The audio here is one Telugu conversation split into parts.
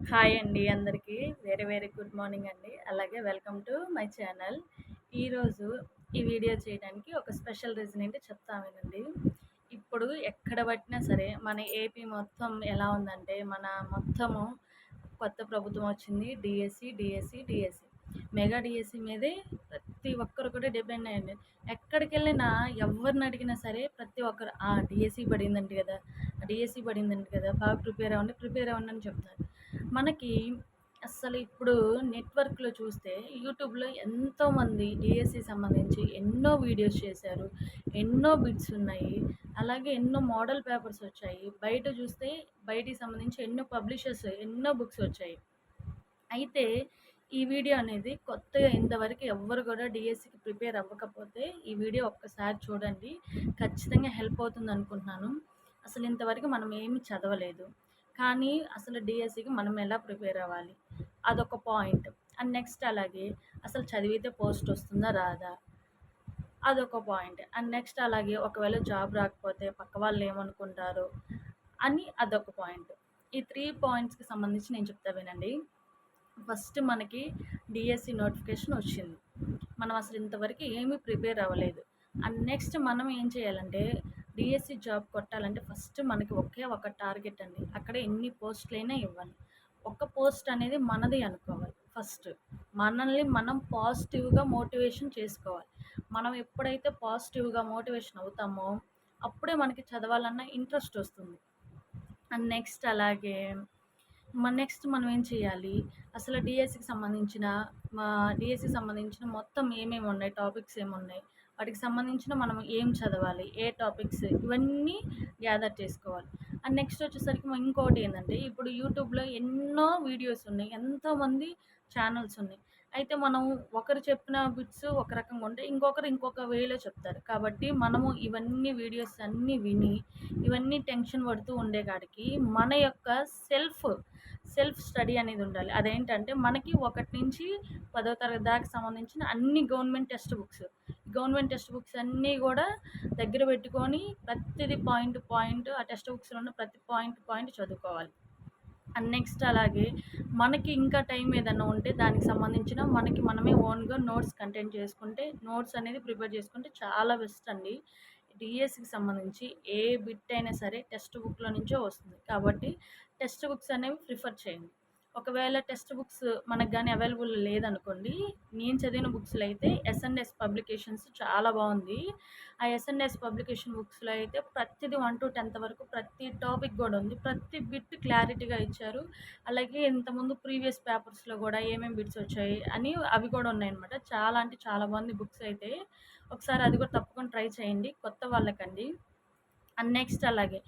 హాయ్ అండి అందరికీ. వెరీ వెరీ గుడ్ మార్నింగ్ అండి. అలాగే వెల్కమ్ టు మై ఛానల్. ఈరోజు ఈ వీడియో చేయడానికి ఒక స్పెషల్ రీజన్ ఏంటి చెప్తా వినండి. ఇప్పుడు ఎక్కడ పట్టినా సరే మన ఏపీ మొత్తం ఎలా ఉందంటే మన మొత్తము కొత్త ప్రభుత్వం వచ్చింది. DSC DSC DSC. Mega DSC మీదే ప్రతి ఒక్కరు కూడా డిపెండ్ అయ్యండి. ఎక్కడికి వెళ్ళినా ఎవరిని అడిగినా సరే ప్రతి ఒక్కరు ఆ డిఎస్సి పడిందంట కదా డిఎస్సి పడిందంట కదా బాగా ప్రిపేర్ అవ్వండి ప్రిపేర్ అవ్వండి అని చెప్తారు. మనకి అసలు ఇప్పుడు నెట్వర్క్లో చూస్తే యూట్యూబ్లో ఎంతోమంది డిఎస్సి సంబంధించి ఎన్నో వీడియోస్ చేశారు ఎన్నో బిట్స్ ఉన్నాయి అలాగే ఎన్నో మోడల్ పేపర్స్ వచ్చాయి. బయట చూస్తే బయటికి సంబంధించి ఎన్నో పబ్లిషర్స్ ఎన్నో బుక్స్ వచ్చాయి. అయితే ఈ వీడియో అనేది కొత్తగా ఇంతవరకు ఎవ్వరు కూడా డిఎస్సికి ప్రిపేర్ అవ్వకపోతే ఈ వీడియో ఒక్కసారి చూడండి. ఖచ్చితంగా హెల్ప్ అవుతుంది అనుకుంటున్నాను అసలు ఇంతవరకు మనం ఏమి చదవలేదు. కానీ అసలు డిఎస్సికి మనం ఎలా ప్రిపేర్ అవ్వాలి? అదొక పాయింట్. అండ్ నెక్స్ట్ అలాగే అసలు చదివితే పోస్ట్ వస్తుందా రాదా? అదొక పాయింట్. అండ్ నెక్స్ట్ అలాగే ఒకవేళ జాబ్ రాకపోతే పక్క వాళ్ళు ఏమనుకుంటారు? అని అదొక పాయింట్. ఈ త్రీ పాయింట్స్కి సంబంధించి నేను చెప్తా వినండి. ఫస్ట్ మనకి డిఎస్సి నోటిఫికేషన్ వచ్చింది. మనం అసలు ఇంతవరకు ఏమీ ప్రిపేర్ అవ్వలేదు. అండ్ నెక్స్ట్ మనం ఏం చేయాలంటే డిఎస్సి జాబ్ కొట్టాలంటే ఫస్ట్ మనకి ఒకే ఒక టార్గెట్ అండి. అక్కడ ఎన్ని పోస్టులైనా ఇవ్వాలి. ఒక పోస్ట్ అనేది మనది అనుకోవాలి ఫస్ట్ మనల్ని మనం పాజిటివ్గా మోటివేషన్ చేసుకోవాలి. మనం ఎప్పుడైతే పాజిటివ్గా మోటివేషన్ అవుతామో అప్పుడే మనకి చదవాలన్న ఇంట్రెస్ట్ వస్తుంది. అండ్ నెక్స్ట్ అలాగే మన నెక్స్ట్ మనం ఏం చేయాలి? అసలు డిఎస్సికి సంబంధించిన మా డిఎస్సికి సంబంధించిన మొత్తం ఏమేమి ఉన్నాయి? టాపిక్స్ ఏమున్నాయి? వాటికి సంబంధించిన మనం ఏం చదవాలి ఏ టాపిక్స్ ఇవన్నీ గ్యాదర్ చేసుకోవాలి. అండ్ నెక్స్ట్ వచ్చేసరికి ఇంకోటి ఏంటంటే ఇప్పుడు యూట్యూబ్లో ఎన్నో వీడియోస్ ఉన్నాయి ఎంతోమంది ఛానల్స్ ఉన్నాయి. అయితే మనం ఒకరు చెప్పిన బిట్స్ ఒక రకంగా ఉంటే ఇంకొకరు ఇంకొక వేలో చెప్తారు. కాబట్టి మనము ఇవన్నీ వీడియోస్ అన్నీ విని ఇవన్నీ టెన్షన్ పడుతూ ఉండే కాడికి మన యొక్క సెల్ఫ్ సెల్ఫ్ స్టడీ అనేది ఉండాలి. అదేంటంటే మనకి ఒకటి నుంచి పదో తరగతి దాకా సంబంధించిన అన్ని government text books. Government text books అన్నీ కూడా దగ్గర పెట్టుకొని ప్రతిదీ పాయింట్ పాయింట్ ఆ టెక్స్ట్ బుక్స్లో ఉన్న ప్రతి పాయింట్ పాయింట్ చదువుకోవాలి. అండ్ నెక్స్ట్ అలాగే మనకి ఇంకా టైం ఏదైనా ఉంటే దానికి సంబంధించిన మనకి మనమే ఓన్గా నోట్స్ కంటెంట్ చేసుకుంటే నోట్స్ అనేది ప్రిపేర్ చేసుకుంటే చాలా బెస్ట్ అండి. డిఎస్సికి సంబంధించి ఏ బిట్ అయినా సరే టెక్స్ట్ బుక్లో నుంచో వస్తుంది. కాబట్టి టెక్స్ట్ బుక్స్ అనేవి ప్రిఫర్ చేయండి. ఒకవేళ టెక్స్ట్ బుక్స్ మనకు కానీ అవైలబుల్ లేదనుకోండి నేను చదివిన బుక్స్లో అయితే ఎస్ఎన్ఎస్ పబ్లికేషన్స్ చాలా బాగుంది. ఆ ఎస్ఎన్ఎస్ పబ్లికేషన్ బుక్స్లో అయితే ప్రతిదీ వన్ టు టెన్త్ వరకు ప్రతి టాపిక్ కూడా ఉంది. ప్రతి బిట్ క్లారిటీగా ఇచ్చారు. అలాగే ఇంతకుముందు ప్రీవియస్ పేపర్స్లో కూడా ఏమేమి బిట్స్ వచ్చాయి అని అవి కూడా ఉన్నాయన్నమాట. చాలా అంటే చాలా బాగుంది బుక్స్ అయితే. ఒకసారి అది కూడా తప్పకుండా ట్రై చేయండి. కొత్త వాళ్ళకండి. అండ్ నెక్స్ట్ అలాగే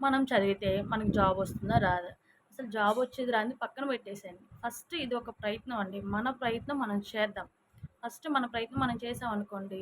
మనం చదివితే మనకి జాబ్ వస్తుందా రాదా? అసలు జాబ్ వచ్చేది రాని పక్కన పెట్టేసేయండి. ఫస్ట్ ఇది ఒక ప్రయత్నం అండి. మన ప్రయత్నం మనం చేద్దాం. ఫస్ట్ మన ప్రయత్నం మనం చేసాం అనుకోండి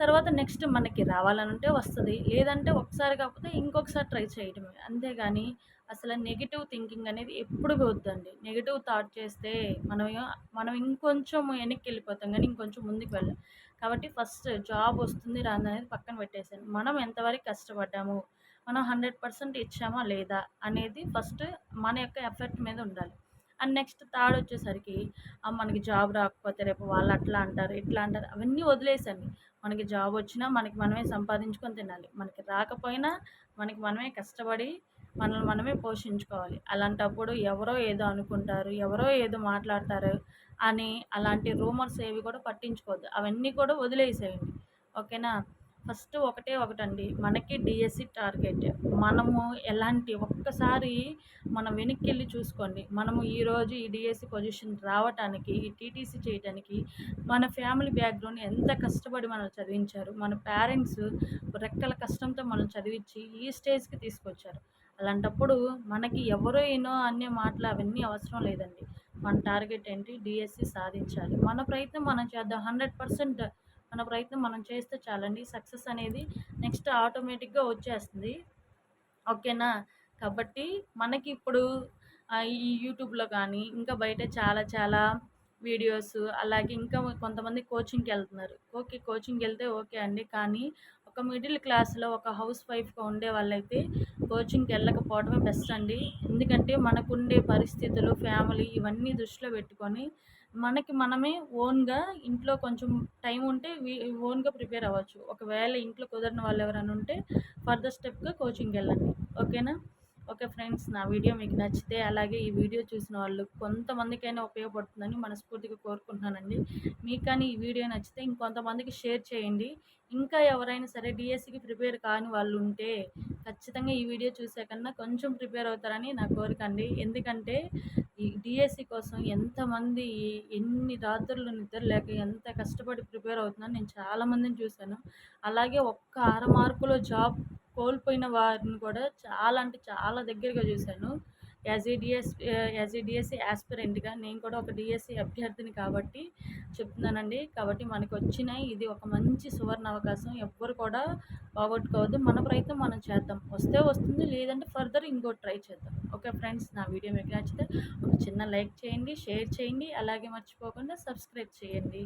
తర్వాత నెక్స్ట్ మనకి రావాలని ఉంటే వస్తుంది. లేదంటే ఒకసారి కాకపోతే ఇంకొకసారి ట్రై చేయడమే. అంతేగాని అసలు నెగిటివ్ థింకింగ్ అనేది ఎప్పుడు వద్దండి నెగిటివ్ థాట్ చేస్తే మనం మనం ఇంకొంచెం వెనక్కి వెళ్ళిపోతాం కానీ ఇంకొంచెం ముందుకు వెళ్ళాం. కాబట్టి ఫస్ట్ జాబ్ వస్తుంది రాదు అనేది పక్కన పెట్టేసాను మనం ఎంతవరకు కష్టపడ్డాము మనం హండ్రెడ్ పర్సెంట్ ఇచ్చామా లేదా అనేది ఫస్ట్ మన యొక్క ఎఫర్ట్ మీద ఉండాలి. అండ్ నెక్స్ట్ థర్డ్ వచ్చేసరికి మనకి జాబ్ రాకపోతే రేపు వాళ్ళు అట్లా అంటారు ఇట్లా అంటారు అవన్నీ వదిలేసండి. మనకి జాబ్ వచ్చినా మనకి మనమే సంపాదించుకొని తినాలి. మనకి రాకపోయినా మనకి మనమే కష్టపడి మనల్ని మనమే పోషించుకోవాలి. అలాంటప్పుడు ఎవరో ఏదో అనుకుంటారు ఎవరో ఏదో మాట్లాడతారు అని అలాంటి రూమర్స్ ఏవి కూడా పట్టించుకోవద్దు. అవన్నీ కూడా వదిలేసేయండి. ఓకేనా? ఫస్ట్ ఒకటే ఒకటండి. మనకి డిఎస్సి టార్గెట్ మనము ఎలాంటి ఒక్కసారి మనం వెనక్కి వెళ్ళి చూసుకోండి. మనము ఈరోజు ఈ డిఎస్సి పొజిషన్ రావటానికి ఈ టీటీసీ చేయడానికి మన ఫ్యామిలీ బ్యాక్గ్రౌండ్ ఎంత కష్టపడి మనం చదివించారు. మన పేరెంట్స్ రెక్కల కష్టంతో మనం చదివించి ఈ స్టేజ్కి తీసుకొచ్చారు. అలాంటప్పుడు మనకి ఎవరో ఏనో అనే మాటలు అవన్నీ అవసరం లేదండి. మన టార్గెట్ ఏంటి? డిఎస్సి సాధించాలి. మన ప్రయత్నం మనం చేద్దాం. హండ్రెడ్ పర్సెంట్ మన ప్రయత్నం మనం చేస్తే చాలండి. సక్సెస్ అనేది నెక్స్ట్ ఆటోమేటిక్గా వచ్చేస్తుంది. ఓకేనా? కాబట్టి మనకి ఇప్పుడు ఈ యూట్యూబ్లో కానీ ఇంకా బయట చాలా చాలా వీడియోస్ అలాగే ఇంకా కొంతమంది కోచింగ్కి వెళ్తున్నారు. ఓకే కోచింగ్కి వెళ్తే ఓకే అండి. కానీ ఒక మిడిల్ క్లాస్లో ఒక హౌస్ వైఫ్గా ఉండే వాళ్ళైతే కోచింగ్కి వెళ్ళకపోవడమే బెస్ట్ అండి. ఎందుకంటే మనకుండే పరిస్థితులు ఫ్యామిలీ ఇవన్నీ దృష్టిలో పెట్టుకొని మనకి మనమే ఓన్గా ఇంట్లో కొంచెం టైం ఉంటే ఓన్గా ప్రిపేర్ అవ్వచ్చు. ఒకవేళ ఇంట్లో కుదరని వాళ్ళు ఎవరైనా ఉంటే ఫర్దర్ స్టెప్గా కోచింగ్కి వెళ్ళండి. ఓకేనా? ఓకే ఫ్రెండ్స్ నా వీడియో మీకు నచ్చితే అలాగే ఈ వీడియో చూసిన వాళ్ళు కొంతమందికైనా ఉపయోగపడుతుందని మనస్ఫూర్తిగా కోరుకుంటున్నానండి. మీకు కానీ ఈ వీడియో నచ్చితే ఇంకొంతమందికి షేర్ చేయండి. ఇంకా ఎవరైనా సరే డిఎస్సికి ప్రిపేర్ కాని వాళ్ళు ఉంటే ఖచ్చితంగా ఈ వీడియో చూసే కన్నా కొంచెం ప్రిపేర్ అవుతారని నా కోరిక అండి. ఎందుకంటే ఈ డిఎస్సి కోసం ఎంతమంది ఎన్ని రాత్రులు నిద్ర లేక ఎంత కష్టపడి ప్రిపేర్ అవుతుందని నేను చాలామందిని చూశాను. అలాగే ఒక్క అర మార్కులో జాబ్ కోల్పోయిన వారిని కూడా చాలా అంటే చాలా దగ్గరగా చూశాను. As a DS as a DSC యాస్పిరెంట్గా నేను కూడా ఒక డిఎస్సి అభ్యర్థిని కాబట్టి చెప్తున్నానండి. కాబట్టి మనకు వచ్చిన ఇది ఒక మంచి సువర్ణ అవకాశం. ఎవ్వరు కూడా పోగొట్టుకోవద్దు మన ప్రయత్నం మనం చేద్దాం. వస్తే వస్తుంది. లేదంటే ఫర్దర్ ఇంకో ట్రై చేద్దాం. ఓకే ఫ్రెండ్స్ నా వీడియో మీకు నచ్చితే ఒక చిన్న లైక్ చేయండి షేర్ చేయండి. అలాగే మర్చిపోకుండా సబ్స్క్రైబ్ చేయండి.